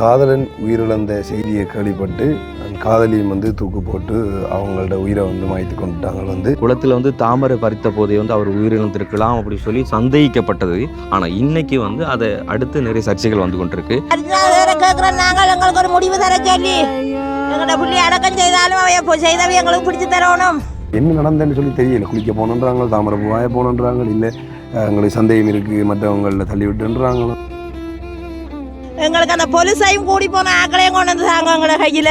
காதலன் உயிரிழந்த செய்தியை கேள்விப்பட்டு அந்த காதலியும் வந்து தூக்கு போட்டு அவங்களோட உயிரை வந்து மாய்த்து கொண்டுட்டாங்க. வந்து குளத்தில் வந்து தாமரை பறித்த போதே வந்து அவர் உயிரிழந்திருக்கலாம் அப்படி சொல்லி சந்தேகிக்கப்பட்டது. ஆனால் இன்னைக்கு வந்து அதை அடுத்து நிறைய சர்ச்சைகள் வந்து கொண்டிருக்கு. நாங்கள் எங்களுக்கு ஒரு முடிவு தர சொல்லி. எங்களோட புள்ளி அடக்கம் செய்தாலும் செய்தவை எங்களுக்கு பிடிச்சி தரணும். என்ன நடந்ததுன்னு சொல்லி தெரியல. குளிக்க போகணுன்றாங்க தாமரை பூவாய போகணுன்றாங்க இல்லை எங்களுக்கு சந்தேகம் இருக்குது மற்றவங்களில் தள்ளி விட்டுன்றாங்க எங்களுக்கு அந்த பொலிசையும் கூடி போன ஆக்களையும் கொண்டு வந்து தாங்க எங்களோட கையில்.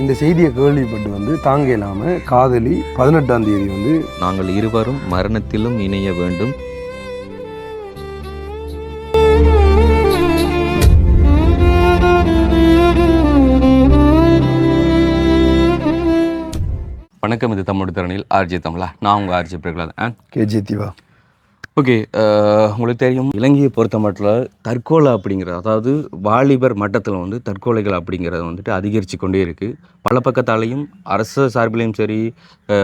இந்த செய்தியை கேள்விப்பட்டு வந்து தாங்க இல்லாமல் காதலி பதினெட்டாம் தேதி வந்து நாங்கள் இருவரும் மரணத்திலும் இணைய வேண்டும். வணக்கம் இது தமிழ் திறனில் ஆர்ஜி தமிழா. நான் உங்கள் RG Prahlad KG Diva. Okay உங்களுக்கு தெரியும் இலங்கையை பொறுத்த மட்டும் தற்கொலை அப்படிங்கிறது அதாவது வாலிபர் மட்டத்தில் வந்து தற்கொலைகள் அப்படிங்கிறது வந்துட்டு அதிகரித்து கொண்டே இருக்குது பல பக்கத்தாலையும் அரசு சார்பிலையும் சரி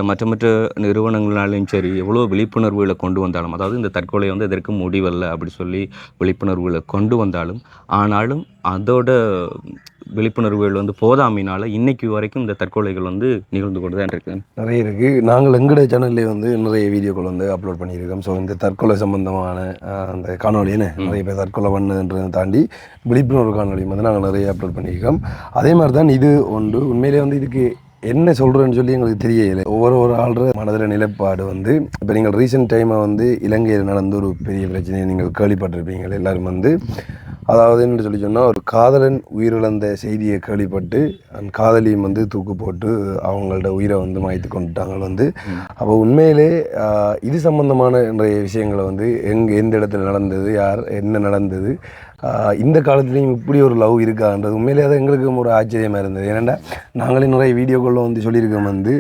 மற்ற மற்ற நிறுவனங்களாலையும் சரி எவ்வளோ விழிப்புணர்வுகளை கொண்டு வந்தாலும் அதாவது இந்த தற்கொலை வந்து இதற்கு முடிவல்ல அப்படி சொல்லி விழிப்புணர்வுகளை கொண்டு வந்தாலும் ஆனாலும் அதோட விழிப்புணர்வுகள் வந்து போதாமையினால இன்னைக்கு வரைக்கும் இந்த தற்கொலைகள் வந்து நிகழ்ந்து கொண்டு தான் இருக்கு. நிறைய இருக்குது நாங்கள் எங்கட சேனல்லே வந்து நிறைய வீடியோக்கள் வந்து அப்லோட் பண்ணியிருக்கோம். ஸோ இந்த தற்கொலை சம்பந்தமான அந்த காணொலின்னு நிறைய பேர் தற்கொலை பண்ணுன்றதை தாண்டி விழிப்புணர்வு காணொலியும் வந்து நாங்கள் நிறைய அப்லோட் பண்ணியிருக்கோம். அதே மாதிரி தான் இது ஒன்று. உண்மையிலே வந்து இதுக்கு என்ன சொல்கிறேன்னு சொல்லி எங்களுக்கு தெரியலை. ஒவ்வொரு ஒரு ஆள்ற மனதில் நிலைப்பாடு வந்து இப்போ நீங்கள் ரீசெண்ட் டைமாக வந்து இலங்கையில் நடந்த ஒரு பெரிய பிரச்சனையை நீங்கள் கேள்விப்பட்டிருப்பீங்க எல்லாரும் வந்து. அதாவது என்ன சொல்லி சொன்னால் ஒரு காதலன் உயிரிழந்த செய்தியை கேள்விப்பட்டு அந்த காதலியும் வந்து தூக்கு போட்டு அவங்களோட உயிரை வந்து மாய்த்து கொண்டுட்டாங்க வந்து. அப்போ உண்மையிலே இது சம்பந்தமான நிறைய விஷயங்களை வந்து எங்கே எந்த இடத்துல நடந்தது யார் என்ன நடந்தது இந்த காலத்துலேயும் இப்படி ஒரு லவ் இருக்கான்றது உண்மையிலே அது எங்களுக்கு ஒரு ஆச்சரியமாக இருந்தது. ஏன்னா நாங்களே நிறைய வீடியோக்களில் வந்து சொல்லியிருக்கோம் வந்து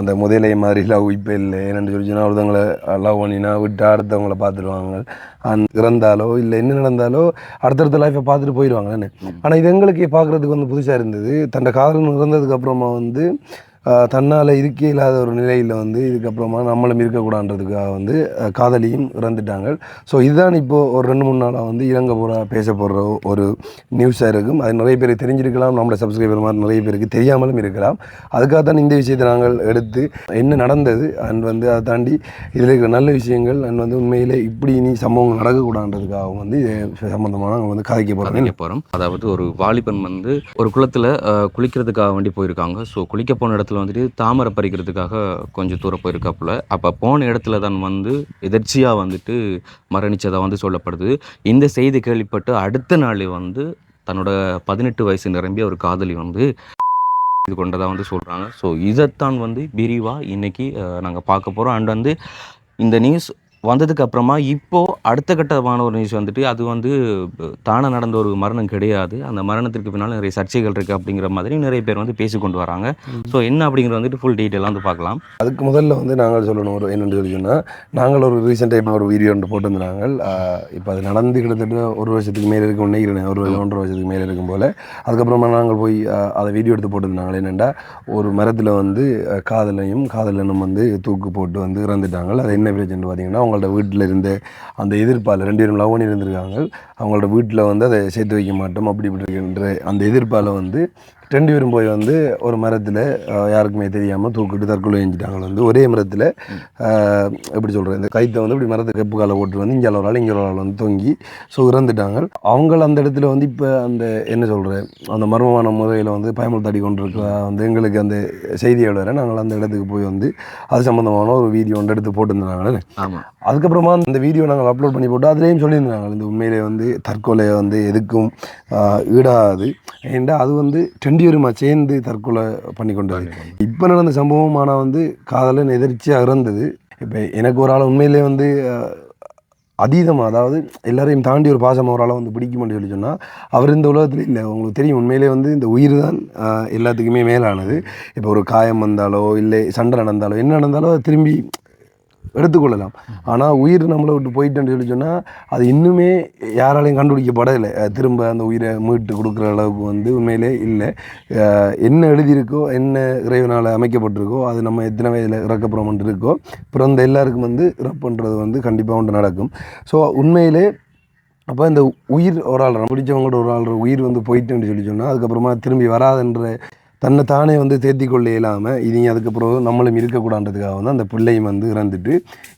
அந்த முதலே மாதிரி லவ் இப்போ இல்லை. என்னென்னு சொல்லி ஒருத்தவங்களை லவ் பண்ணினா விட்டு அடுத்தவங்கள பார்த்துருவாங்க. அந் இறந்தாலோ இல்லை என்ன நடந்தாலோ அடுத்தடுத்த லைஃப்பை பார்த்துட்டு போயிடுவாங்கன்னு. ஆனால் இது எங்களுக்கு பார்க்குறதுக்கு வந்து புதுசாக இருந்தது. தன்னோட காதலன் இறந்ததுக்கப்புறமா வந்து தன்னால் இருக்க இல்லாத ஒரு நிலையில் வந்து இதுக்கப்புறமா நம்மளும் இருக்கக்கூடாதுன்றதுக்காக வந்து காதலியும் இறந்துட்டாங்க. ஸோ இதுதான் இப்போது ஒரு ரெண்டு மூணு நாளாக வந்து இலங்கை பூரா பேசப்படுற ஒரு நியூஸாக இருக்கும். அது நிறைய பேர் தெரிஞ்சிருக்கலாம். நம்மளோட சப்ஸ்கிரைபர் மாதிரி நிறைய பேருக்கு தெரியாமலும் இருக்கலாம். அதுக்காக தான் இந்த விஷயத்தை நாங்கள் எடுத்து என்ன நடந்தது அண்ட் வந்து அதை தாண்டி இதில் இருக்கிற நல்ல விஷயங்கள் அண்ட் வந்து உண்மையிலே இப்படி இனி சம்பவங்கள் நடக்கக்கூடாதுன்றதுக்காக வந்து இது சம்மந்தமாக நாங்கள் வந்து கதைக்க போகிறோம் போகிறோம் அதாவது ஒரு வாலிபன் வந்து ஒரு குளத்தில் குளிக்கிறதுக்காக வேண்டி போயிருக்காங்க. ஸோ குளிக்க போன இடத்துல வந்துட்டு தாமரை பறிக்கிறதுக்காக கொஞ்சம் தூரம் போயிருக்காப்புல. அப்போ போன இடத்துல தான் வந்து எதர்ச்சியாக வந்துட்டு மரணிச்சதாக வந்து சொல்லப்படுது. இந்த செய்தி கேள்விப்பட்டு அடுத்த நாள் வந்து தன்னோட பதினெட்டு வயசு நிரம்பிய ஒரு காதலி வந்து இது கொண்டதாக வந்து சொல்கிறாங்க ஸோ இதைத்தான் வந்து விரிவாக இன்னைக்கு நாங்கள் பார்க்க போகிறோம் அண்ட் வந்து இந்த நியூஸ் வந்ததுக்கு அப்புறமா இப்போ அடுத்த கட்டமான ஒரு நியூஸ் வந்துட்டு அது வந்து தானே நடந்த ஒரு மரணம் கிடையாது. அந்த மரணத்திற்கு பின்னால் நிறைய சர்ச்சைகள் இருக்குது அப்படிங்கிற மாதிரி நிறைய பேர் வந்து பேசி கொண்டு வராங்க. ஸோ என்ன அப்படிங்கிறது வந்துட்டு ஃபுல் டீட்டெயிலாக வந்து பார்க்கலாம். அதுக்கு முதல்ல வந்து நாங்கள் சொல்லணும் ஒரு என்னென்னு சொல்லி சொன்னால் நாங்கள் ஒரு ரீசெண்ட் டைம் ஒரு வீடியோ ஒன்று போட்டிருந்தாங்க இப்போ அது நடந்து கிட்டத்தட்ட ஒரு வருஷத்துக்கு மேலே இருக்கும் நினைக்கிறேன். ஒரு வருஷம் ஒன்றரை வருஷத்துக்கு மேலே இருக்கும் போல். அதுக்கப்புறமா நாங்கள் போய் அதை வீடியோ எடுத்து போட்டிருந்தாங்க என்னென்னா ஒரு மரத்தில் வந்து காதலையும் காதலனும் வந்து தூக்கு போட்டு வந்து இறந்துட்டாங்க அது என்ன பிரச்சனை பார்த்தீங்கன்னா அவங்களோட வீட்டில் இருந்த அந்த எதிர்ப்பால் ரெண்டு பேரும் லவ் பண்ணி இருந்திருக்காங்க அவங்களோட வீட்டில் வந்து அதை சேர்த்து வைக்க மாட்டோம் அப்படி இப்படி இருக்கின்ற அந்த எதிர்ப்பால் வந்து ரெண்டு பேரும் போய் வந்து ஒரு மரத்தில் யாருக்குமே தெரியாமல் தூக்கிட்டு தற்கொலை செஞ்சுட்டாங்க வந்து ஒரே மரத்தில் எப்படி சொல்கிறது இந்த கைத்தை வந்து இப்படி மரத்தை கப்பு காலை போட்டு வந்து இங்கே ஒரு ஆள் இங்கே ஒரு ஆள் வந்து தொங்கி ஸோ இறந்துட்டாங்க. அவங்க அந்த இடத்துல வந்து இப்போ அந்த என்ன சொல்கிறது அந்த மர்மமான முறையில் வந்து பயமுறுத்தாடி கொண்டு இருக்கிற வந்து எங்களுக்கு அந்த செய்தியோட வர நாங்கள் அந்த இடத்துக்கு போய் வந்து அது சம்மந்தமான ஒரு வீடியோ ஒன்று எடுத்து போட்டிருந்தாங்க ஆமாம் அதுக்கப்புறமா அந்த வீடியோ நாங்கள் அப்லோட் பண்ணி போட்டு அதுலேயும் சொல்லியிருந்தாங்க. இந்த உண்மையிலே வந்து தற்கொலை வந்து எதுக்கும் ஈடாது ஏன்டா அது வந்து ரெண்டு சேர்ந்து தற்கொலை பண்ணி கொண்டது இப்போ நடந்த சம்பவம் ஆனால் வந்து காதலன் எதிர்ச்சியாக இறந்தது இப்போ எனக்கு ஒரு ஆள் உண்மையிலே வந்து அதீதமாக அதாவது எல்லாரையும் தாண்டி ஒரு பாசமாக ஒரு ஆளை வந்து பிடிக்கும்னு சொல்லி சொன்னால் அவர் இந்த உலகத்தில் இல்லை. உங்களுக்கு தெரியும் உண்மையிலே வந்து இந்த உயிர் தான் எல்லாத்துக்குமே மேலானது. இப்போ ஒரு காயம் வந்தாலோ இல்லை சண்டை நடந்தாலோ என்ன நடந்தாலோ திரும்பி எடுத்துக்கொள்ளலாம். ஆனால் உயிர் நம்மளை விட்டு போயிட்டேன்னு சொல்லி சொன்னால் அது இன்னுமே யாராலையும் கண்டுபிடிக்கப்படலை திரும்ப அந்த உயிரை மீட்டு கொடுக்குற அளவுக்கு வந்து உண்மையிலே இல்லை. என்ன எழுதியிருக்கோ என்ன இறைவனால் அமைக்கப்பட்டிருக்கோ அது நம்ம எத்தனை வயதில் இறக்கப்புறம் இருக்கோ பிறந்த எல்லாருக்கும் வந்து இறப்புன்றது வந்து கண்டிப்பாக ஒன்று நடக்கும். ஸோ உண்மையிலே அப்போ இந்த உயிர் ஒரு ஆள் பிடிச்சவங்களோட ஒரு ஆள் உயிர் வந்து போயிட்டுன்னு சொல்லி சொன்னால் அதுக்கப்புறமா திரும்பி வராதுன்ற தன்னை தானே வந்து தேர்த்தி கொள்ள இல்லாமல் இனி அதுக்கப்புறம் நம்மளும் இருக்கக்கூடாதுக்காக வந்து அந்த பிள்ளையும் வந்து இறந்துட்டு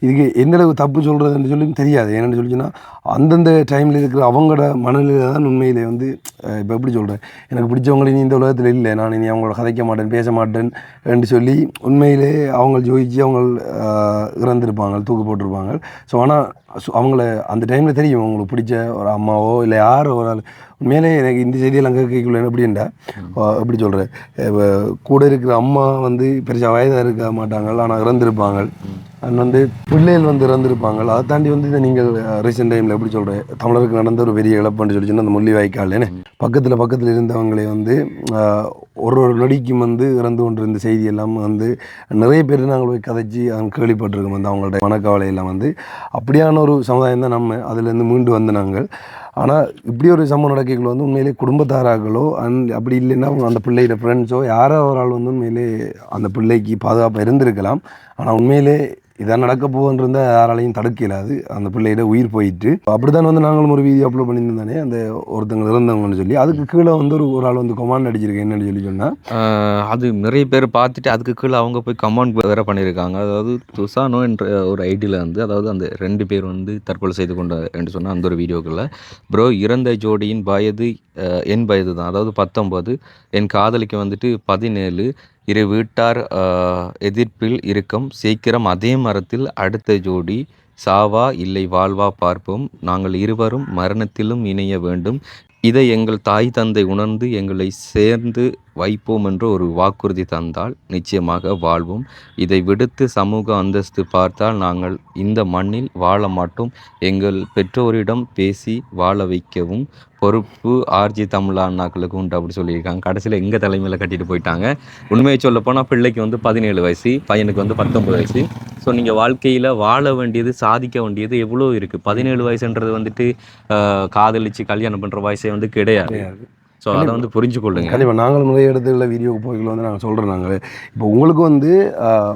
இதுக்கு எந்தளவு தப்பு சொல்கிறதுன்னு சொல்லி தெரியாது. என்னென்னு சொல்லிச்சுன்னா அந்தந்த டைமில் இருக்கிற அவங்களோட மனநிலையில் தான் உண்மையிலே வந்து இப்போ எப்படி சொல்கிறேன் எனக்கு பிடிச்சவங்க இனி இந்த உலகத்தில் இல்லை. நான் இனி அவங்கள கதைக்க மாட்டேன் பேச மாட்டேன் என்று சொல்லி உண்மையிலே அவங்க ஜோதிச்சு அவங்க இறந்துருப்பாங்க தூக்கு போட்டிருப்பாங்க. ஸோ ஆனால் அவங்கள அந்த டைமில் தெரியும் அவங்களுக்கு பிடிச்ச ஒரு அம்மாவோ இல்லை யாரோ ஒரு ஆள். உண்மையிலே எனக்கு இந்த செய்தியெல்லாம் கேட்கல எப்படின்டா எப்படி சொல்கிறேன் கூட இருக்கிற அம்மா வந்து பெருசாக வயதாக இருக்க மாட்டாங்க ஆனால் இறந்திருப்பாங்க. அண்ட் வந்து பிள்ளைகள் வந்து இறந்திருப்பாங்க அதை தாண்டி வந்து இதை நீங்கள் ரீசெண்ட் டைமில் எப்படி சொல்கிறேன் தமிழருக்கு நடந்த ஒரு பெரிய இழப்புன்னு சொல்லி சொன்னால் அந்த முள்ளி வாய்க்கால் பக்கத்தில் பக்கத்தில் இருந்தவங்களே வந்து ஒரு ஒரு நொடிக்கும் வந்து இறந்து கொண்டிருந்த செய்தி எல்லாம் வந்து நிறைய பேர் நாங்கள் போய் கதைச்சி அவங்க கேள்விப்பட்டிருக்கோம் வந்து அவங்களோட மனக்கவலையெல்லாம் வந்து அப்படியான ஒரு சமுதாயம் தான் நம்ம அதுலேருந்து மீண்டு வந்த நாங்கள். ஆனால் இப்படி ஒரு சம்பவம் நடக்கைகள் வந்து உண்மையிலே குடும்பத்தாராக்களோ அண்ட் அப்படி இல்லைன்னா அவங்க அந்த பிள்ளையோட ஃப்ரெண்ட்ஸோ யாரோ ஒரு ஆள் வந்து உண்மையிலே அந்த பிள்ளைக்கு பாதுகாப்பாக இருந்திருக்கலாம். ஆனால் உண்மையிலே இதான் நடக்க போகுன்றிருந்தா யாராலையும் தடுக்க இல்லாது அந்த பிள்ளையிட உயிர் போயிட்டு. அப்படிதான் வந்து நாங்களும் ஒரு வீடியோ அப்லோட் பண்ணியிருந்தானே அந்த ஒருத்தங்க இறந்தவங்கன்னு சொல்லி. அதுக்கு கீழே வந்து ஒரு ஒரு ஆள் வந்து கமாண்ட் அடிச்சிருக்கு என்னன்னு சொல்லி சொன்னால் அது நிறைய பேர் பார்த்துட்டு அதுக்கு கீழே அவங்க போய் கமாண்ட் வேற பண்ணியிருக்காங்க. அதாவது துசானோ என்ற ஒரு ஐடியில் வந்து அதாவது அந்த ரெண்டு பேர் வந்து தற்கொலை செய்து கொண்ட என்று சொன்னால் அந்த ஒரு வீடியோக்களில் ப்ரோ இறந்த ஜோடியின் வயது என் வயது தான் அதாவது பத்தொம்பது என் காதலிக்கு வந்துட்டு பதினேழு இரு வீட்டார் எதிர்ப்பில் இருக்கும். சீக்கிரம் அதே மரத்தில் அடுத்த ஜோடி. சாவா இல்லை வாழ்வா பார்ப்போம். நாங்கள் இருவரும் மரணத்திலும் இணைய வேண்டும். இதை எங்கள் தாய் தந்தை உணர்ந்து எங்களை சேர்ந்து வைப்போம் என்று ஒரு வாக்குறுதி தந்தால் நிச்சயமாக வாழ்வோம். இதை விடுத்து சமூக அந்தஸ்து பார்த்தால் நாங்கள் இந்த மண்ணில் வாழ மாட்டோம். எங்கள் பெற்றோரிடம் பேசி வாழ வைக்கவும். பொறுப்பு ஆர்ஜி தமிழா அண்ணாக்களுக்கு உண்டு அப்படி சொல்லியிருக்காங்க. கடைசியில் எங்கள் தலைமையில் கட்டிட்டு போயிட்டாங்க. உண்மையை சொல்ல போனால் பிள்ளைக்கு வந்து பதினேழு வயசு பையனுக்கு வந்து பத்தொம்பது வயசு. ஸோ நீங்கள் வாழ்க்கையில் வாழ வேண்டியது சாதிக்க வேண்டியது எவ்வளோ இருக்குது பதினேழு வயசுன்றது வந்துட்டு காதலிச்சு கல்யாணம் பண்ணுற வயசே வந்து கிடையாது. ஸோ அதை வந்து புரிஞ்சு கொள்ளுங்க கண்டிப்பாக நாங்களும் நிறைய இடத்துல வீடியோக்கு போய்க்குள்ள வந்து நாங்கள் சொல்கிறோம் நாங்கள் இப்போ உங்களுக்கு வந்து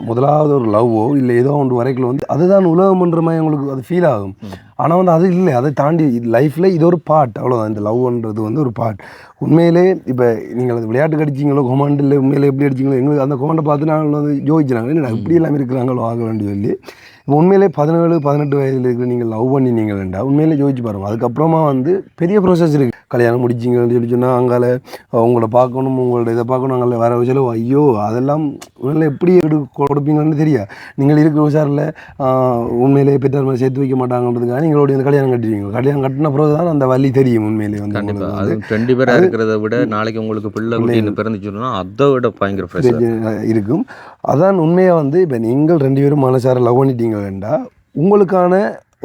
முதலாவது ஒரு லவ்வோ இல்லை ஏதோ ஒன்று வரைக்கும் வந்து அதுதான் உலகம்ன்ற மாதிரி உங்களுக்கு அது ஃபீல் ஆகும். ஆனால் வந்து அது இல்லை. அதை தாண்டி லைஃப்பில் இது ஒரு பார்ட் அவ்வளோதான் இந்த லவ்ன்றது வந்து ஒரு பார்ட் உண்மையிலே இப்போ நீங்கள் அது விளையாட்டுக்கு அடிச்சிங்களோ கொமாண்ட் இல்லை உண்மையிலே எப்படி அடிச்சிங்களோ எங்களுக்கு அந்த கொமாண்டை பார்த்து நாங்கள் வந்து யோசிச்சாங்க என்ன இப்படி எல்லாம் இருக்கிறாங்களோ ஆக வேண்டி சொல்லி இப்போ உண்மையிலே பதினேழு பதினெட்டு வயதில் இருக்கிற நீங்கள் லவ் பண்ணினீங்களா உண்மையிலே யோசிச்சு பாருங்க. அதுக்கப்புறமா வந்து பெரிய ப்ரோசஸ் இருக்குது கல்யாணம் முடிச்சிங்கன்னு சொல்லி சொன்னால் அங்கால உங்களை பார்க்கணும் உங்களோட இதை பார்க்கணும். அங்கே வர செலவு. ஐயோ அதெல்லாம் உண்மையில எப்படி எடு கொடுப்பீங்கன்னு தெரியாது நீங்கள் இருக்கிற உஷாரில் உண்மையிலே பெற்றார் சேர்த்து வைக்க மாட்டாங்கன்றதுக்காக நீங்களோட இந்த கல்யாணம் கட்டுவீங்க கல்யாணம் கட்டின பிறகு தான் அந்த வலி தெரியும் உண்மையிலே வந்து அது ரெண்டு பேரா இருக்கிறத விட நாளைக்கு உங்களுக்கு பிள்ளை குட்டின்னு பிறந்துச்சுன்னா அதை விட பயங்கர இருக்கும். அதான் உண்மையாக வந்து இப்போ நீங்கள் ரெண்டு பேரும் மனசார லவ் பண்ணிட்டீங்கன்னா உங்களுக்கான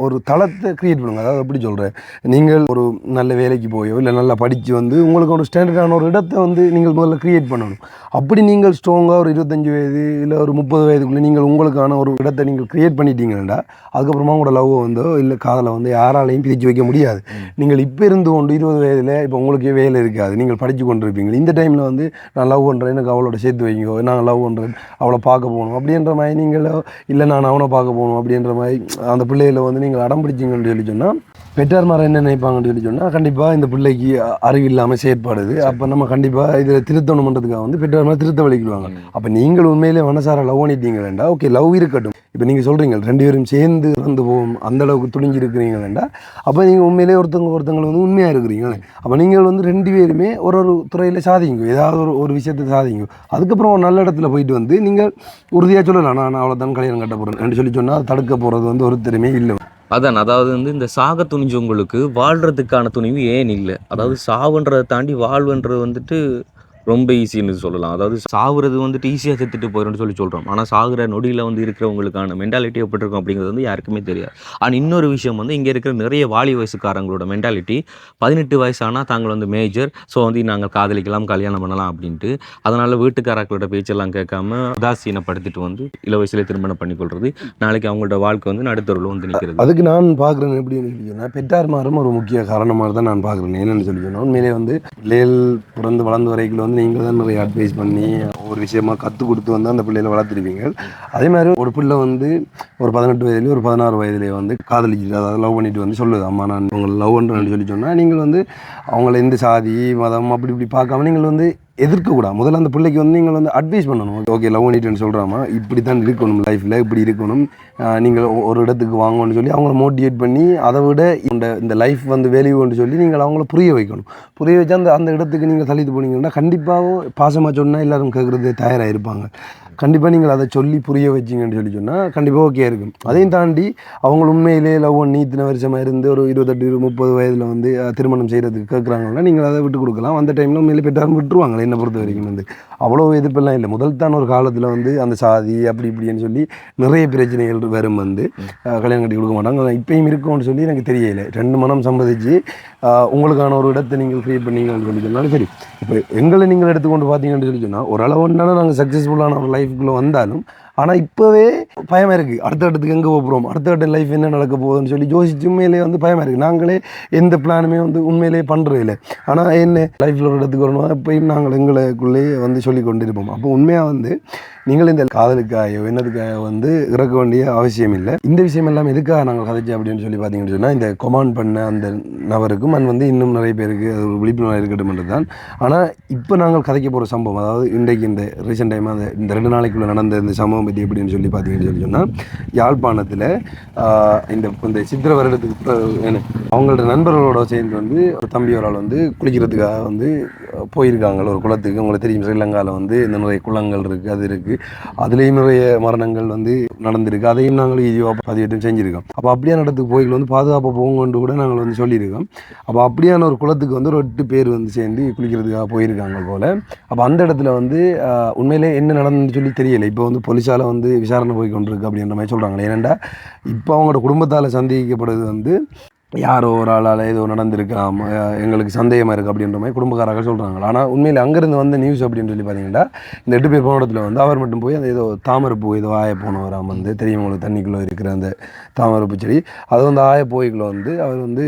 ஒரு தளத்தை கிரியேட் பண்ணுங்க. அதாவது எப்படி சொல்கிறேன் நீங்கள் ஒரு நல்ல வேலைக்கு போயோ இல்லை நல்லா படித்து வந்து உங்களுக்கு ஒரு ஸ்டாண்டர்டான ஒரு இடத்தை வந்து நீங்கள் முதல்ல கிரியேட் பண்ணணும். அப்படி நீங்கள் ஸ்ட்ராங்காக ஒரு இருபத்தஞ்சி வயது இல்லை ஒரு முப்பது வயதுக்குள்ளே நீங்கள் உங்களுக்கான ஒரு இடத்தை நீங்கள் கிரியேட் பண்ணிட்டீங்கன்னா அதுக்கப்புறமா உங்களோட லவ் வந்தோ இல்லை காதலை வந்து யாராலையும் பிரித்து வைக்க முடியாது. நீங்கள் இப்போ இருந்து கொண்டு இருபது வயதில் இப்போ உங்களுக்கு வேலை இருக்காது. நீங்கள் படித்து கொண்டிருப்பீங்க. இந்த டைமில் வந்து நான் லவ் பண்ணுறேன் எனக்கு அவளோட சேர்த்து வைங்கோ நான் லவ் பண்ணுறேன் அவளை பார்க்க போகணும் அப்படின்ற மாதிரி நீங்களோ இல்லை நான் அவனை பார்க்க போகணும் அப்படின்ற மாதிரி அந்த பிள்ளைகளை வந்து நீங்கள் அடம் பிடிச்சிங்கன்னு சொல்லி சொன்னால் பெற்றார்மார் என்ன நினைப்பாங்கன்னு சொல்லி சொன்னால் கண்டிப்பாக இந்த பிள்ளைக்கு அறிவு இல்லாமல் செயற்படுது. அப்போ நம்ம கண்டிப்பாக இதில் திருத்தணுன்றதுக்காக வந்து பெற்றார்மார் திருத்த வலிக்குவாங்க அப்போ நீங்கள் உண்மையிலே மனசார லவ் பண்ணிட்டீங்க வேண்டாம் ஓகே லவ் இருக்கட்டும். இப்போ நீங்கள் சொல்கிறீங்க ரெண்டு பேரும் சேர்ந்து இறந்து போவோம் அந்த அளவுக்கு துணிஞ்சு இருக்கிறீங்க வேண்டாம் அப்போ நீங்கள் உண்மையிலே ஒருத்தவங்க ஒருத்தவங்க வந்து உண்மையாக இருக்கிறீங்க அப்போ நீங்கள் வந்து ரெண்டு பேருமே ஒரு ஒரு துறையில் சாதிங்க. ஏதாவது ஒரு ஒரு விஷயத்தை சாதிங்க. அதுக்கப்புறம் ஒரு நல்ல இடத்துல போயிட்டு வந்து நீங்கள் உறுதியாக சொல்லலாம். நான் அவ்வளோதான் கல்யாணம் கட்ட போகிறேன் சொல்லி சொன்னால் தடுக்க போகிறது வந்து ஒருத்தருமே இல்லை. அதான் அதாவது வந்து இந்த சாக துணிஞ்சவங்களுக்கு வாழ்கிறதுக்கான துணிவு ஏன் இல்லை? அதாவது சாவுன்றதை தாண்டி வாழ்வுன்றது வந்துட்டு ரொம்ப ஈஸின்னு சொல்லலாம். அதாவது சாகுறது வந்துட்டு ஈஸியாக செத்துட்டு போயிடும்னு சொல்லி சொல்கிறோம் ஆனால் சாகுற நொடியில் வந்து இருக்கிறவங்களுக்கான மென்டாலிட்டி எப்படி இருக்கும் அப்படிங்கிறது வந்து யாருக்குமே தெரியாது. ஆனால் இன்னொரு விஷயம் வந்து இங்கே இருக்கிற நிறைய வாலி வயசுக்காரங்களோட மென்டாலிட்டி பதினெட்டு வயசானால் தாங்கள் வந்து மேஜர் ஸோ வந்து நாங்கள் காதலிக்கலாம் கல்யாணம் பண்ணலாம் அப்படின்ட்டு. அதனால் வீட்டுக்காரர்களோட பேச்செல்லாம் கேட்காம உதாசீனப்படுத்திட்டு வந்து இள வயசுலேயே திருமணம் பண்ணிக்கொள்வது நாளைக்கு அவங்களோட வாழ்க்கை வந்து நடுத்தருவில் வந்து நிற்கிறது அதுக்கு நான் பார்க்குறேன் எப்படின்னு சொல்லி சொன்னால் பெற்றார் மாறும் ஒரு முக்கிய காரணமாக தான் நான் பார்க்குறேன். என்னென்னு சொல்லி சொன்னால் உண்மையிலே வந்து லேல் பிறந்து வளர்ந்து வரைக்கும் வந்து நீங்கள் தான் நிறைய அட்வைஸ் பண்ணி ஒரு விஷயமா கற்றுக் கொடுத்து வந்து அந்த பிள்ளைகளை வளர்த்துருப்பீங்க. அதே மாதிரி ஒரு பிள்ளை வந்து ஒரு பதினெட்டு வயதுலேயே ஒரு பதினாறு வயதுலேயே வந்து காதலிச்சு அதாவது லவ் பண்ணிட்டு வந்து சொல்லுது அம்மா நான் உங்களை லவ் பண்ணுறேன்னு சொல்லி சொன்னால் நீங்கள் வந்து அவங்கள எந்த சாதி மதம் அப்படி இப்படி பார்க்காம நீங்கள் வந்து எதிர்க்கக்கூடாது முதல்ல அந்த பிள்ளைக்கு வந்து நீங்கள் வந்து அட்வைஸ் பண்ணணும். ஓகே லவ் பண்ணிட்டுன்னு சொல்கிறாமா இப்படி தான் இருக்கணும் லைஃப்பில் இப்படி இருக்கணும். நீங்கள் ஒரு இடத்துக்கு வாங்கணும்னு சொல்லி அவங்கள மோட்டிவேட் பண்ணி அதை விட இந்த இந்த லைஃப் வந்து வேல்யூன்னு சொல்லி நீங்கள் அவங்கள புரிய வைக்கணும். புரிய வச்சா அந்த அந்த இடத்துக்கு நீங்கள் தள்ளிட்டு போனீங்கன்னா கண்டிப்பாக பாசமாக சொன்னால் எல்லாரும் கேட்குறது தயாராக இருப்பாங்க கண்டிப்பாக நீங்கள் அதை சொல்லி புரிய வச்சிங்கன்னு சொல்லி சொன்னால் கண்டிப்பாக ஓகே இருக்கும். அதையும் தாண்டி அவங்க உண்மையிலே லவ் பண்ணி இத்தனை வருஷமாக இருந்து ஒரு இருபத்தெட்டு முப்பது வயதில் வந்து திருமணம் செய்கிறதுக்கு கேட்குறாங்கன்னா நீங்கள் அதை விட்டு கொடுக்கலாம். அந்த டைமில் உண்மையிலே பெற்றாரும் விட்டுருவாங்களே என்னை பொறுத்த வரைக்கும் வந்து. அவ்வளோ எதிர்ப்பெல்லாம் இல்லை. முதல் தான் ஒரு காலத்தில் வந்து அந்த சாதி அப்படி இப்படின்னு சொல்லி நிறைய பிரச்சனைகள் வரும் வந்து. கல்யாணம் கட்டி கொடுக்க மாட்டாங்க. இப்பயும் இருக்கும்னு சொல்லி எனக்கு தெரியல. ரெண்டு மனம் சம்மதிச்சு உங்களுக்கான ஒரு இடத்தை நீங்கள் க்ரியேட் பண்ணீங்கன்னு சொல்லி சொன்னாலும் சரி. இப்போ எங்களை நீங்கள் எடுத்துக்கொண்டு பார்த்தீங்கன்னு சொல்லி சொன்னால் ஓரளவு அளவுண்டான நாங்கள் சக்ஸஸ்ஃபுல்லான ஒரு லைஃப்குள்ளே வந்தாலும் ஆனால் இப்போவே பயமாக இருக்குது அடுத்த இடத்துக்கு எங்கே போகிறோம் அடுத்த கட்ட லைஃப் என்ன நடக்க போகுதுன்னு சொல்லி யோசிச்சு உண்மையிலே வந்து பயமாக இருக்குது நாங்களே எந்த பிளானுமே வந்து உண்மையிலேயே பண்ணுறது இல்லை. ஆனால் என்ன லைஃப்பில் ஒரு இடத்துக்கு வரணும் எப்பயும் நாங்கள் எங்களுக்குள்ளேயே வந்து சொல்லி கொண்டு இருப்போம் அப்போ உண்மையாக வந்து நீங்கள் இந்த காதலுக்காக என்னதுக்காக வந்து இறக்க வேண்டிய அவசியம் இல்லை. இந்த விஷயம் எல்லாம் எதுக்காக நாங்கள் கதைச்சோம் அப்படின்னு சொல்லி பார்த்தீங்கன்னு சொன்னால் இந்த கொமாண்ட் பண்ண அந்த நபருக்கும் அண்ட் வந்து இன்னும் நிறைய பேருக்கு அது ஒரு விழிப்புணர்வு இருக்கட்டும் தான். ஆனால் இப்போ நாங்கள் கதைக்க போகிற சம்பவம் அதாவது இன்றைக்கு இந்த ரீசெண்ட் டைமாக அந்த இந்த ரெண்டு நாளைக்குள்ளே நடந்த இந்த சம்பவம் பற்றி எப்படின்னு சொல்லி பார்த்தீங்கன்னு சொல்லி சொன்னால் யாழ்ப்பாணத்தில் இந்த இந்த சித்திர வருடத்துக்கு அவங்களோட நண்பர்களோட சேர்ந்து வந்து ஒரு தம்பி ஒரு ஆள் வந்து குளிக்கிறதுக்காக வந்து போயிருக்காங்க. ஒரு குளத்துக்கு. உங்களுக்கு தெரியும் ஸ்ரீலங்காவில் வந்து இந்த நிறைய குளங்கள் இருக்குது அது இருக்குது அதுலேயும் நிறைய மரணங்கள் வந்து நடந்திருக்கு. அதையும் நாங்கள் வீடியோவாக பதிவேற்றம் செஞ்சுருக்கோம். அப்போ அப்படியான இடத்துக்கு போய்கள் வந்து பாதுகாப்பாக போங்கன்னு கூட நாங்கள் வந்து சொல்லியிருக்கோம். அப்போ அப்படியான ஒரு குளத்துக்கு வந்து ஒரு எட்டு பேர் வந்து சேர்ந்து குளிக்கிறதுக்காக போயிருக்காங்க போல். அப்போ அந்த இடத்துல வந்து உண்மையிலே என்ன நடந்துன்னு சொல்லி தெரியலை. இப்போ வந்து போலீஸால் வந்து விசாரணை போய் கொண்டிருக்கு அப்படின்ற மாதிரி சொல்கிறாங்களே ஏனெண்டா இப்போ அவங்களோட குடும்பத்தால் சந்தேகிக்கப்படுறது வந்து யாரோ ஒரு ஆளால் ஏதோ நடந்திருக்கலாம் எங்களுக்கு சந்தேகமாக இருக்குது அப்படின்ற மாதிரி குடும்பக்காரர்கள் சொல்கிறாங்க ஆனால் உண்மையில் அங்கேருந்து வந்த நியூஸ் அப்படின்னு சொல்லி பார்த்தீங்கன்னா இந்த எட்டு பேர் போன இடத்துல வந்து அவர் மட்டும் போய் அந்த ஏதோ தாமரைப்பூ ஏதோ ஆய போனவராம் வந்து தெரியும் உங்களுக்கு தண்ணிக்குள்ளே இருக்கிற அந்த தாமரைப்பூ செடி. அது வந்து ஆய போய்க்குள்ள வந்து அவர் வந்து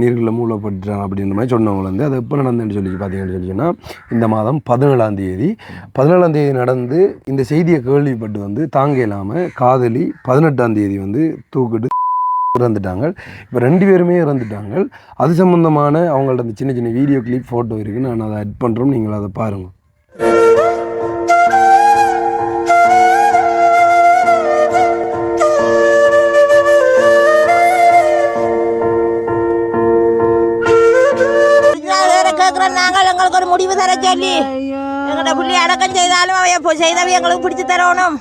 நீர்களில் மூலப்பட்டுறாங்க அப்படின்ற மாதிரி சொன்னவங்க வந்து அது எப்போ நடந்துன்னு சொல்லி பார்த்தீங்கன்னு சொல்லி சொன்னால் இந்த மாதம் பதினேழாம் தேதி. பதினேழாம் தேதி நடந்து இந்த செய்தியை கேள்விப்பட்டு வந்து தாங்க இல்லாமல் காதலி பதினெட்டாம் தேதி வந்து தூக்கிட்டு இறந்துட்டாங்க. இப்போ ரெண்டு பேருமே இறந்துட்டாங்க. அது சம்மந்தமான அவங்கள்ட்ட அந்த சின்ன சின்ன வீடியோ கிளிப் ஃபோட்டோ இருக்குது நான் அதை அட் பண்ணுறோம் நீங்கள் அதை பாருங்கள் நாங்கள் எங்களுக்கு ஒரு முடிவு தர சொல்லி. புள்ளி அடக்கம் செய்தாலும் அவைய செய்தவை எங்களுக்கு பிடிச்சி தரணும்.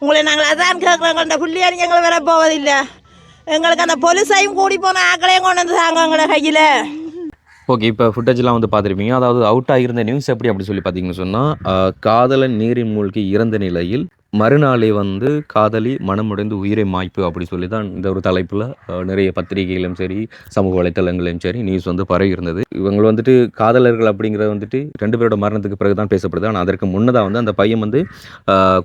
உங்களை நாங்கள் அதான் கேட்குறோம் எங்கள்ட புள்ளியாரி எங்களை வர போவதில்லை. எங்களுக்கு அந்த பொலிசையும் கூடி போன ஆக்களையும் கொண்டு வந்து தாங்க எங்களை கையில். ஓகே இப்போ ஃபுட்டேஜ்லாம் வந்து பார்த்துருப்பீங்க. அதாவது அவுட் ஆகியிருந்த நியூஸ் எப்படி அப்படி சொல்லி பார்த்தீங்கன்னு சொன்னால் காதலன் நீரின் மூழ்கி இறந்த நிலையில் மறுநாளே வந்து காதலி மனமுடைந்து உயிரை மாய்ப்பு அப்படி சொல்லி தான் இந்த ஒரு தலைப்பில் நிறைய பத்திரிகைகளும் சரி சமூக வலைத்தளங்களையும் சரி நியூஸ் வந்து பரவி இருந்தது. இவங்க வந்துட்டு காதலர்கள் அப்படிங்கிறத வந்துட்டு ரெண்டு பேரோட மரணத்துக்கு பிறகு தான் பேசப்படுது. ஆனால் அதற்கு முன்னதாக வந்து அந்த பையன் வந்து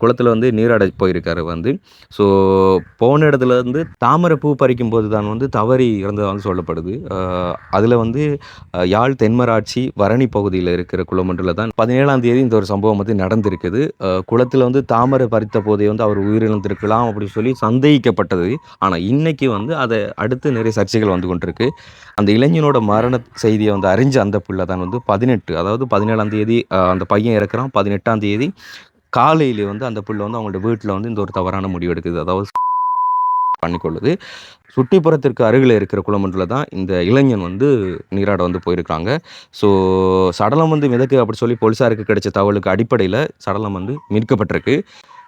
குளத்தில் வந்து நீராட போயிருக்காரு வந்து. ஸோ போன இடத்துல வந்து தாமரை பூ பறிக்கும் போது தான் வந்து தவறி இருந்ததாக வந்து சொல்லப்படுது. அதில் வந்து யாழ் தென்மராட்சி வரணி பகுதியில் இருக்கிற குளமன்றில் தான் பதினேழாம் தேதி இந்த ஒரு சம்பவம் வந்து நடந்திருக்குது. குளத்தில் வந்து தாமரை பறித்த போதே வந்து அவர் உயிரிழந்திருக்கலாம் அப்படின்னு சொல்லி சந்தேகிக்கப்பட்டது. ஆனால் இன்றைக்கி வந்து அதை அடுத்து நிறைய சர்ச்சைகள் வந்து கொண்டிருக்கு. அந்த இளைஞனோட மரண செய்தியை வந்து அறிஞ்ச அந்த பிள்ளை தான் வந்து பதினெட்டு அதாவது பதினேழாம் தேதி அந்த பையன் இறக்குறான். பதினெட்டாம் தேதி காலையிலே வந்து அந்த பிள்ளை வந்து அவங்களோட வீட்டில் வந்து இந்த ஒரு தவறான முடிவு எடுக்குது. அதாவது பண்ணிக்கொள்ளுது. சுட்டிப்புறத்திற்கு அருகில் இருக்கிற குளமன்றில் தான் இந்த இளைஞன் வந்து நீராட வந்து போயிருக்காங்க ஸோ சடலம் வந்து மிதக்கு அப்படி சொல்லி போலீஸாருக்கு கிடைச்ச தகவலுக்கு அடிப்படையில் சடலம் வந்து மீட்கப்பட்டிருக்கு.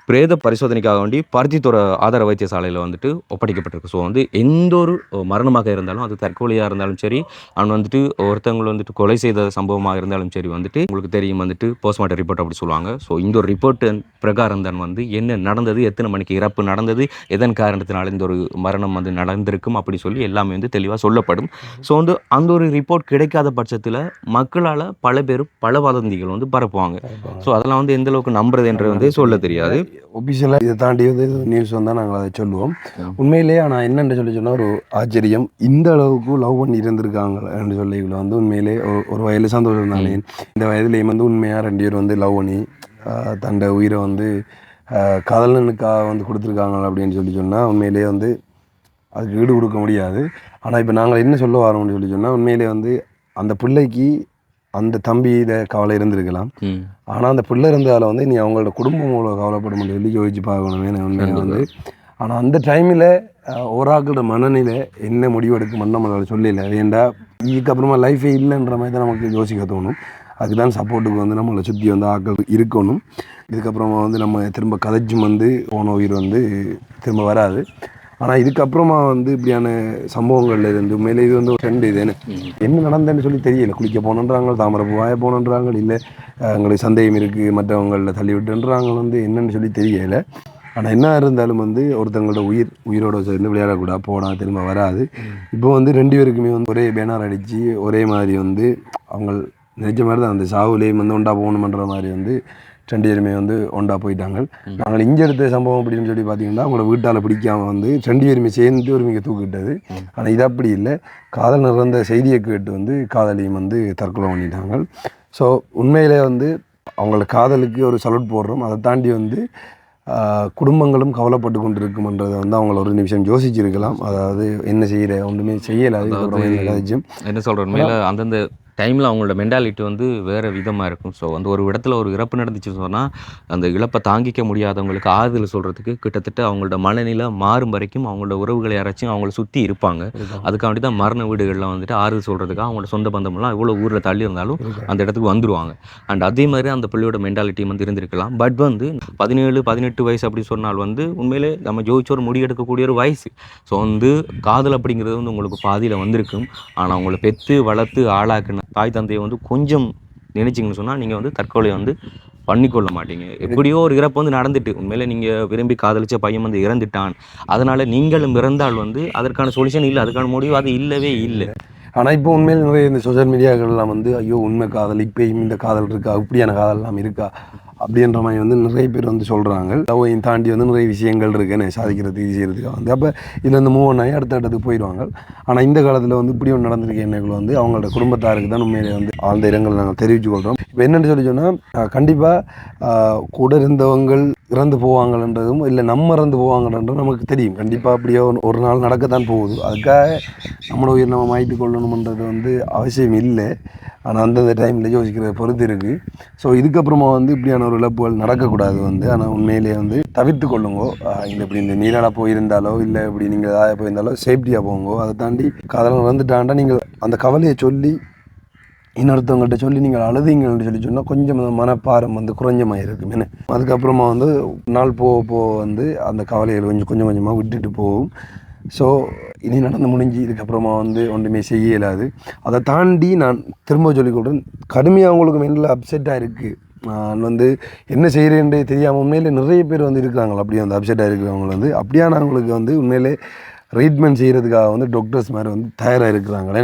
பிரேத பரிசோதனைக்காக வேண்டி பருத்தித்துறை ஆதார வைத்தியசாலையில் வந்துட்டு ஒப்படைக்கப்பட்டிருக்கு. ஸோ வந்து எந்த ஒரு மரணமாக இருந்தாலும் அது தற்கொலையாக இருந்தாலும் சரி அவன் வந்துட்டு ஒருத்தவங்களை வந்துட்டு கொலை செய்த சம்பவமாக இருந்தாலும் சரி வந்துட்டு உங்களுக்கு தெரியும் வந்துட்டு போஸ்ட்மார்ட்டம் ரிப்போர்ட் அப்படி சொல்லுவாங்க. ஸோ இந்த ஒரு ரிப்போர்ட் பிரகாரம் தான் வந்து என்ன நடந்தது எத்தனை மணிக்கு இறப்பு நடந்தது எதன் காரணத்தினால இந்த ஒரு மரணம் வந்து நடந்திருக்கும் அப்படி சொல்லி எல்லாமே வந்து தெளிவாக சொல்லப்படும். ஸோ வந்து அந்த ஒரு ரிப்போர்ட் கிடைக்காத பட்சத்தில் மக்களால் பல பேர் பல வதந்திகள் வந்து பரப்புவாங்க. ஸோ அதெல்லாம் வந்து எந்த அளவுக்கு நம்புறது என்று வந்து சொல்ல தெரியாது. ஒபிஷியலாக இதை தாண்டி வந்து நியூஸ் வந்தால் நாங்கள் அதை சொல்லுவோம். உண்மையிலேயே ஆனால் என்னென்று சொல்லி சொன்னால் ஒரு ஆச்சரியம். இந்த அளவுக்கு லவ் பண்ணி இருந்திருக்காங்கன்னு சொல்லி இவ்வளோ வந்து உண்மையிலே ஒரு- வயதில் சந்தோஷம் தானே இந்த வயதுலேயும் வந்து உண்மையாக ரெண்டு பேர் வந்து லவ் பண்ணி தண்ட உயிரை வந்து கதலனுக்காக வந்து கொடுத்துருக்காங்க அப்படின்னு சொல்லி சொன்னால் உண்மையிலேயே வந்து அதுக்கு ஈடு கொடுக்க முடியாது. ஆனால் இப்போ நாங்கள் என்ன சொல்ல வரோம்னு சொல்லி சொன்னால் உண்மையிலே வந்து அந்த பிள்ளைக்கு அந்த தம்பியிட கவலை இருந்திருக்கலாம். ஆனால் அந்த பிள்ளை இருந்தால வந்து நீ அவங்களோட குடும்பம் அவ்வளோ கவலைப்பட முடியும் சொல்லி யோசிச்சு பார்க்கணும் உண்மையாக வந்து. ஆனால் அந்த டைமில் ஓராக்களோட மனநிலை என்ன முடிவு எடுக்குமென்னு நம்மளால சொல்லல. ஏன்டா இதுக்கப்புறமா லைஃபே இல்லைன்ற மாதிரி தான் நமக்கு யோசிக்க தோணும். அதுதான் சப்போர்ட்டுக்கு வந்து நம்மளை சுற்றி வந்து ஆட்கள் இருக்கணும். இதுக்கப்புறமா வந்து நம்ம திரும்ப கதைச்சும் வந்து போன உயிர் வந்து திரும்ப வராது. ஆனால் இதுக்கப்புறமா வந்து இப்படியான சம்பவங்கள்ல இருந்து உண்மையிலே இது வந்து ஒரு ட்ரெண்ட் இது என்ன? நடந்ததுன்னு சொல்லி தெரியல. குளிக்க போனன்றாங்க தாமரை வாய போனன்றாங்க இல்லை எங்களுக்கு சந்தேகம் இருக்குது மற்றவங்களில் தள்ளி விட்டுன்றாங்க வந்து என்னன்னு சொல்லி தெரியல. ஆனால் என்ன இருந்தாலும் வந்து ஒருத்தங்களோட உயிர் உயிரோட சேர்ந்து விளையாடக்கூடாது போனா திரும்ப வராது. இப்போ வந்து ரெண்டு பேருக்குமே வந்து ஒரே பேனர் அடித்து ஒரே மாதிரி வந்து அவங்க நினைச்ச மாதிரி தான் அந்த சாவுலேயும் வந்து ஒண்டா போகணுமன்ற மாதிரி வந்து ரெண்டு பேருமே வந்து ஒண்டா போயிட்டாங்க. நாங்கள் இங்கே எடுத்த சம்பவம் அப்படின்னு சொல்லி பார்த்தீங்கன்னா அவங்களோட வீட்டால் பிடிக்காம வந்து ரெண்டு பேருமே சேர்ந்து ஒரு மிக தூக்கிட்டது. ஆனால் இது அப்படி இல்லை. காதல் நிறந்த செய்தியை கேட்டு வந்து காதலியும் வந்து தற்கொலை பண்ணிட்டாங்க. ஸோ உண்மையிலே வந்து அவங்கள காதலுக்கு ஒரு சல்யூட் போடுறோம். அதை தாண்டி வந்து குடும்பங்களும் கவலைப்பட்டு கொண்டு இருக்குமன்றதை வந்து அவங்கள ஒரு நிமிஷம் யோசிச்சிருக்கலாம். அதாவது என்ன செய்யற ஒன்றுமே செய்யலை. என்ன கதைச்சும் என்ன சொல்கிற உண்மையில் அந்தந்த டைமில் அவங்களோட மென்டாலிட்டி வந்து வேறு விதமாக இருக்கும். ஸோ வந்து ஒரு இடத்துல ஒரு இறப்பு நடந்துச்சு சொன்னால் அந்த இழப்பை தாங்கிக்க முடியாதவங்களுக்கு ஆறுதல் சொல்கிறதுக்கு கிட்டத்தட்ட அவங்களோட மனநிலை மாறும் வரைக்கும் அவங்களோட உறவுகளை யாராச்சும் அவங்கள சுற்றி இருப்பாங்க. அதுக்காண்டி தான் மரண வீடுகளில் வந்துட்டு ஆறுதல் சொல்கிறதுக்காக அவங்களோட சொந்த பந்தமெல்லாம் எவ்வளோ ஊரில் தள்ளி இருந்தாலும் அந்த இடத்துக்கு வந்துருவாங்க. அண்ட் அதே மாதிரி அந்த பிள்ளையோட மென்டாலிட்டி வந்து இருந்திருக்கலாம். பட் வந்து பதினேழு பதினெட்டு வயசு அப்படி சொன்னால் வந்து உண்மையிலே நம்ம ஜோதிச்சு ஒரு முடி எடுக்கக்கூடிய ஒரு வயசு. ஸோ வந்து காதல் அப்படிங்கிறது வந்து உங்களுக்கு பாதியில் வந்திருக்கும். ஆனால் உங்களை பெற்று வளர்த்து ஆளாக்குன தாய் தந்தையை வந்து கொஞ்சம் நினைச்சிங்கன்னு சொன்னால் நீங்கள் வந்து தற்கொலை வந்து பண்ணிக்கொள்ள மாட்டீங்க. எப்படியோ ஒரு இறப்பு வந்து நடந்துட்டு உண்மையிலே நீங்கள் விரும்பி காதலிச்ச பையன் வந்து இறந்துட்டான். அதனால் நீங்களும் இறந்தால் வந்து அதற்கான சொல்யூஷன் இல்லை அதுக்கான முடிவு அது இல்லவே இல்லை. ஆனால் இப்போ உண்மையில் நிறைய இந்த சோஷியல் மீடியாக்கள்லாம் வந்து ஐயோ உண்மை காதல் இப்பயும் இந்த காதல் இருக்கா? இப்படியான காதல்லாம் இருக்கா? அப்படின்ற மாதிரி வந்து நிறைய பேர் வந்து சொல்கிறாங்க லவ்வையும் தாண்டி வந்து நிறைய விஷயங்கள் இருக்குன்னு சாதிக்கிறதுக்கு இது செய்கிறதுக்காக வந்து. அப்போ இதில் வந்து மூவ் ஆகி அடுத்த இடத்துக்கு போயிடுவாங்க ஆனால் இந்த காலத்தில் வந்து இப்படி ஒன்று நடந்திருக்க எண்ணங்கள் வந்து அவங்களோட குடும்பத்தாருக்கு தான் உண்மையிலே வந்து ஆழ்ந்த இடங்கள் நாங்கள் தெரிவித்து கொள்கிறோம் இப்போ என்னென்னு சொல்லி சொன்னால் கண்டிப்பாக கூட இருந்தவங்கள் இறந்து போவாங்கன்றதும் இல்லை நம்ம இறந்து போவாங்கன்றது நமக்கு தெரியும். கண்டிப்பாக அப்படியே ஒரு- நாள் நடக்கத்தான் போகுது. அதுக்காக நம்மளோட உயிர் நம்ம மாய்த்து கொள்ளணுமன்றது வந்து அவசியம் இல்லை. ஆனால் அந்தந்த டைமில் யோசிக்கிறத பொறுத்து இருக்குது ஸோ இதுக்கப்புறமா வந்து இப்படியான ஒரு இழப்புகள் நடக்கக்கூடாது வந்து. ஆனால் உண்மையிலேயே வந்து தவிர்த்து கொள்ளுங்கோ. இல்லை இப்படி இந்த நீராட போயிருந்தாலோ இல்லை இப்படி நீங்கள் ஏதாவது போயிருந்தாலோ சேஃப்டியாக போங்கோ. அதை தாண்டி காதல் வந்துட்டாண்டா நீங்கள் அந்த கவலையை சொல்லி இன்னொருத்தவங்கள்ட்ட சொல்லி நீங்கள் அழுதீங்கன்னு சொல்லி சொன்னால் கொஞ்சம் மனப்பாரம் வந்து குறைஞ்சமாக இருக்கும். என்ன? அதுக்கப்புறமா வந்து நாள் போக போக வந்து அந்த கவலைகள் கொஞ்சம் கொஞ்சம் கொஞ்சமாக விட்டுட்டு போகும். ஸோ இனி நடந்து முடிஞ்சு இதுக்கப்புறமா வந்து ஒன்றுமே செய்ய இயலாது. அதை தாண்டி நான் திரும்ப சொல்லிக் கொடுறேன் கடுமையாக அவங்களுக்கு மைண்டில் அப்செட்டாக இருக்குது நான் வந்து என்ன செய்கிறேன்றே தெரியாமல் உண்மையிலே நிறைய பேர் வந்து இருக்கிறாங்க. அப்படியே வந்து அப்செட்டாக இருக்கிறவங்க வந்து அப்படியானவங்களுக்கு வந்து உண்மையிலே ட்ரீட்மெண்ட் செய்கிறதுக்காக வந்து டாக்டர்ஸ் மாதிரி வந்து தயாராக இருக்கிறாங்களே.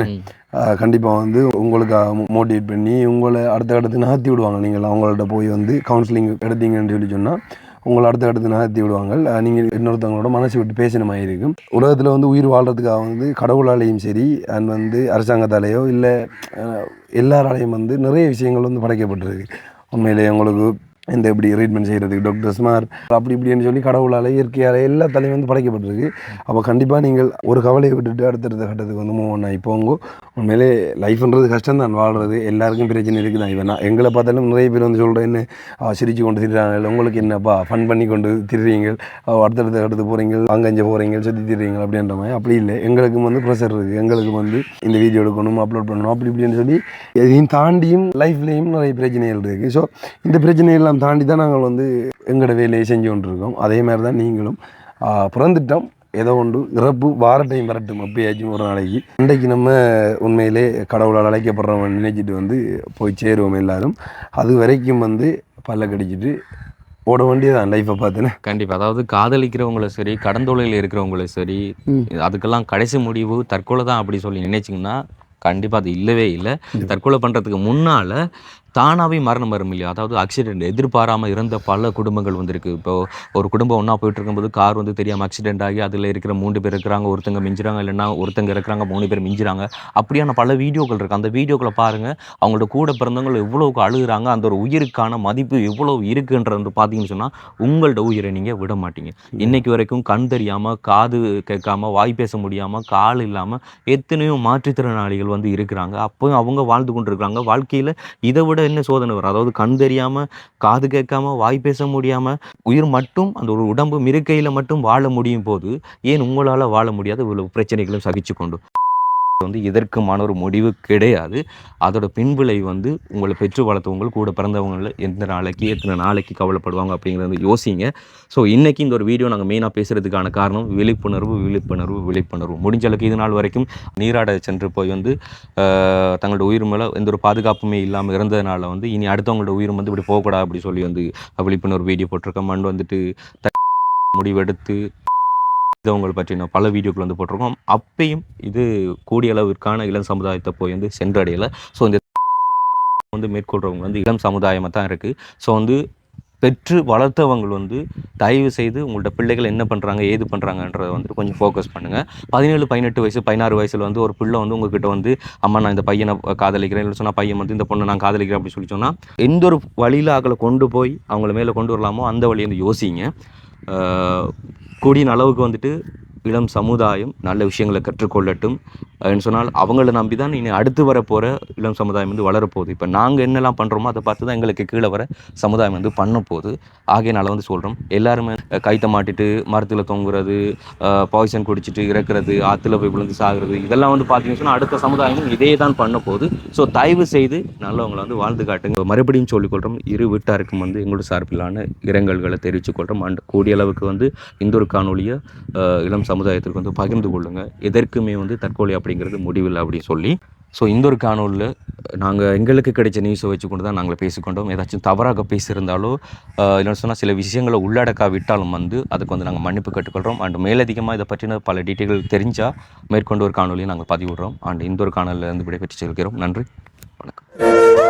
கண்டிப்பாக வந்து உங்களுக்காக மோட்டிவேட் பண்ணி உங்களை அடுத்த கட்டத்துக்கு நகர்த்தி விடுவாங்க. நீங்கள் அவங்கள்ட்ட போய் வந்து கவுன்சிலிங் எடுத்தீங்கன்னு சொல்லி சொன்னால் உங்களை அடுத்த கட்டத்துக்கு நகர்த்தி விடுவாங்க. நீங்கள் இன்னொருத்தவங்களோட மனசு விட்டு பேசின மாதிரி இருக்கும். உலகத்தில் வந்து உயிர் வாழ்கிறதுக்காக வந்து கடவுளாலேயும் சரி அண்ட் வந்து அரசாங்கத்தாலேயோ இல்லை எல்லாராலையும் வந்து நிறைய விஷயங்கள் வந்து படைக்கப்பட்டிருக்கு. உண்மையிலேயே உங்களுக்கு இந்த இப்படி ட்ரீட்மெண்ட் செய்கிறதுக்கு டாக்டர்ஸ் மார் அப்படி இப்படின்னு சொல்லி கடவுளால் இயற்கையால் எல்லா தலையும் வந்து படைக்கப்பட்டிருக்கு. அப்போ கண்டிப்பாக நீங்கள் ஒரு கவலையை விட்டுட்டு அடுத்தடுத்த கட்டத்துக்கு வந்து மூவ் ஆகி போங்க. உண்மையிலே லைஃப்ன்றது கஷ்டம் தான் வாழ்கிறது எல்லாருக்கும் பிரச்சனை இருக்குது? தான் இவன் நான் எங்களை பார்த்தாலும் நிறைய பேர் வந்து சொல்கிறேன் என்ன சிரிச்சு கொண்டு திரிறாங்க உங்களுக்கு என்னப்பா? ஃபன் பண்ணி கொண்டு திரிறீங்க அடுத்தடுத்த கட்டத்துக்கு போகிறீங்க அங்கஞ்ச போகிறீங்க சுற்றி திரிறீங்க அப்படின்ற மாதிரி. அப்படி இல்லை. எங்களுக்கும் வந்து ப்ரெஷர் இருக்குது எங்களுக்கு வந்து இந்த வீடியோ எடுக்கணும் அப்லோட் பண்ணணும் அப்படி இப்படின்னு சொல்லி எதையும் தாண்டியும் லைஃப்லேயும் நிறைய பிரச்சனைகள் இருக்குது ஸோ இந்த பிரச்சனையெல்லாம் தாண்டி தான் நாங்கள் வந்து எங்களோட வேலையை செஞ்சு கொண்டிருக்கோம். அதே மாதிரி தான் நீங்களும் பிறந்துட்டோம். ஏதோ ஒன்று இறப்பு வார டைம் வரட்டும் எப்பயாச்சும் ஒரு நாளைக்கு. இன்றைக்கு நம்ம உண்மையிலே கடவுளால் அழைக்கப்படுறவன் நினைச்சிட்டு வந்து போய் சேருவோம் எல்லாரும். அது வரைக்கும் வந்து பல்ல கடிச்சிட்டு ஓட வேண்டியதான் லைஃப்பை பார்த்துன்னு. கண்டிப்பாக அதாவது காதலிக்கிறவங்களும் சரி கடந்தொழில் இருக்கிறவங்களும் சரி அதுக்கெல்லாம் கடைசி முடிவு தற்கொலை தான் அப்படி சொல்லி நினைச்சிங்கன்னா கண்டிப்பாக அது இல்லவே இல்லை. தற்கொலை பண்ணுறதுக்கு முன்னால் தானாகவே மரணம் வரும் இல்லையா? அதாவது ஆக்சிடென்ட் எதிர்பாராமல் இருந்த பல குடும்பங்கள் வந்திருக்கு. இப்போ ஒரு குடும்பம் ஒன்றா போயிட்டு இருக்கும்போது கார் வந்து தெரியாமல் ஆக்சிடென்ட் ஆகி அதில் இருக்கிற மூன்று பேர் இருக்கிறாங்க ஒருத்தங்க மிஞ்சுறாங்க இல்லைன்னா ஒருத்தங்க இருக்கிறாங்க மூணு பேர் மிஞ்சுறாங்க. அப்படியான பல வீடியோக்கள் இருக்குது அந்த வீடியோக்களை பாருங்கள் அவங்களோட கூட பிறந்தவங்க எவ்வளோக்கு அழுகுறாங்க அந்த ஒரு உயிருக்கான மதிப்பு எவ்வளோ இருக்குன்றது பார்த்தீங்கன்னு சொன்னால் உங்களோட உயிரை நீங்கள் விட மாட்டீங்க. இன்றைக்கு வரைக்கும் கண் தெரியாமல் காது கேட்காம வாய் பேச முடியாமல் கால் இல்லாமல் எத்தனையோ மாற்றுத்திறனாளிகள் வந்து இருக்கிறாங்க. அப்போயும் அவங்க வாழ்ந்து கொண்டு இருக்கிறாங்க வாழ்க்கையில் இதை விட என்ன சோதனை வரும். அதாவது கண் தெரியாமல் காது கேட்காம வாய் பேச முடியாமல் உயிர் மட்டும் அந்த ஒரு உடம்பு மிருக்கையில் மட்டும் வாழ முடியும் போது ஏன் உங்களால் வாழ முடியாத? இவ்வளவு பிரச்சனைகளும் சகிச்சு கொண்டு வந்து இதற்குமான ஒரு முடிவு கிடையாது. அதோட பின்விளை வந்து உங்களை பெற்று வளர்த்தவங்க கூட பிறந்தவங்கள எந்த நாளைக்கு எத்தனை நாளைக்கு கவலைப்படுவாங்க அப்படிங்கிறத வந்து யோசிங்க. ஸோ இன்றைக்கி இந்த ஒரு வீடியோ நாங்கள் மெயினாக பேசுகிறதுக்கான காரணம் விழிப்புணர்வு விழிப்புணர்வு விழிப்புணர்வு. முடிஞ்ச அளவுக்கு இது நாள் வரைக்கும் நீராட சென்று போய் வந்து தங்களோட உயிர் மேலே எந்த ஒரு பாதுகாப்புமே இல்லாமல் இருந்ததுனால வந்து இனி அடுத்தவங்களோட உயிரும் வந்து இப்படி போகக்கூடாது அப்படி சொல்லி வந்து விழிப்புணர்வு வீடியோ போட்டிருக்கோம். அண்ட் வந்துட்டு முடிவெடுத்து இதை பற்றின பல வீடியோக்கள் வந்து போட்டிருக்கோம். அப்பையும் இது கூடிய அளவிற்கான இளம் சமுதாயத்தை போய் வந்து சென்றடையலை. ஸோ இந்த வந்து மேற்கொள்கிறவங்க வந்து இளம் சமுதாயமாக தான் இருக்குது ஸோ வந்து பெற்று வளர்த்தவங்க வந்து தயவு செய்து உங்கள்ட்ட பிள்ளைகள் என்ன பண்ணுறாங்க ஏது பண்ணுறாங்கன்றத வந்து கொஞ்சம் ஃபோக்கஸ் பண்ணுங்கள் பதினேழு பதினெட்டு வயசு பதினாறு வயசில் வந்து ஒரு பிள்ளை வந்து உங்ககிட்ட வந்து அம்மா நான் இந்த பையனை காதலிக்கிறேன் இல்லை சொன்னால் பையன் வந்து இந்த பொண்ணை நான் காதலிக்கிறேன் அப்படின்னு சொல்லி சொன்னால் எந்த ஒரு வழியில் அவங்களை கொண்டு போய் அவங்கள மேலே கொண்டு வரலாமோ அந்த வழியை வந்து யோசிங்க. கூடியின் அளவுக்கு வந்துட்டு இளம் சமுதாயம் நல்ல விஷயங்களை கற்றுக்கொள்ளட்டும் என்று சொன்னால் அவங்கள நம்பி தான் இனி அடுத்து வரப்போகிற இளம் சமுதாயம் வந்து வளரப்போகுது. இப்போ நாங்கள் என்னெல்லாம் பண்ணுறோமோ அதை பார்த்து தான் எங்களுக்கு கீழே வர சமுதாயம் வந்து பண்ண போகுது ஆகையினால வந்து சொல்கிறோம் எல்லாருமே கைத்தை மாட்டிட்டு மரத்தில் தொங்குறது பாய்சன் குடிச்சிட்டு இறக்குறது ஆற்றுல போய் விழுந்து சாகுறது இதெல்லாம் வந்து பார்த்தீங்கன்னு சொன்னால் அடுத்த சமுதாயமும் இதே தான் பண்ண போகுது ஸோ தயவு செய்து நல்லவங்களை வந்து வாழ்ந்து காட்டுங்க. மறுபடியும் சொல்லிக்கொள்கிறோம் இரு வீட்டாருக்கும் வந்து எங்களோட சார்பிலான இரங்கல்களை தெரிவித்துக்கொள்கிறோம் அண்ட் கூடிய அளவுக்கு வந்து இந்த ஒரு காணொலியை இளம் சமுதாயத்திற்கு வந்து பகிர்ந்து கொள்ளுங்கள் எதற்குமே வந்து தற்கொலை அப்படிங்கிறது முடிவில்லை அப்படின்னு சொல்லி. ஸோ இந்த ஒரு காணொலியில் நாங்கள் எங்களுக்கு கிடைச்ச நியூஸை வச்சுக்கொண்டு தான் நாங்கள் பேசிக்கொண்டோம். ஏதாச்சும் தவறாக பேசியிருந்தாலோ இல்லைன்னு சொன்னால் சில விஷயங்களை உள்ளடக்கா விட்டாலும் வந்து அதுக்கு வந்து நாங்கள் மன்னிப்பு கேட்டுக்கொள்கிறோம் அண்ட் மேலதிகமாக இதை பற்றின பல டீட்டெயில்கள் தெரிஞ்சால் மேற்கொண்டு ஒரு காணொலியை நாங்கள் பதிவிடுறோம். அண்ட் இந்த ஒரு காணொலியிலேருந்து விடைபெற்று செல்கிறோம். நன்றி. வணக்கம்.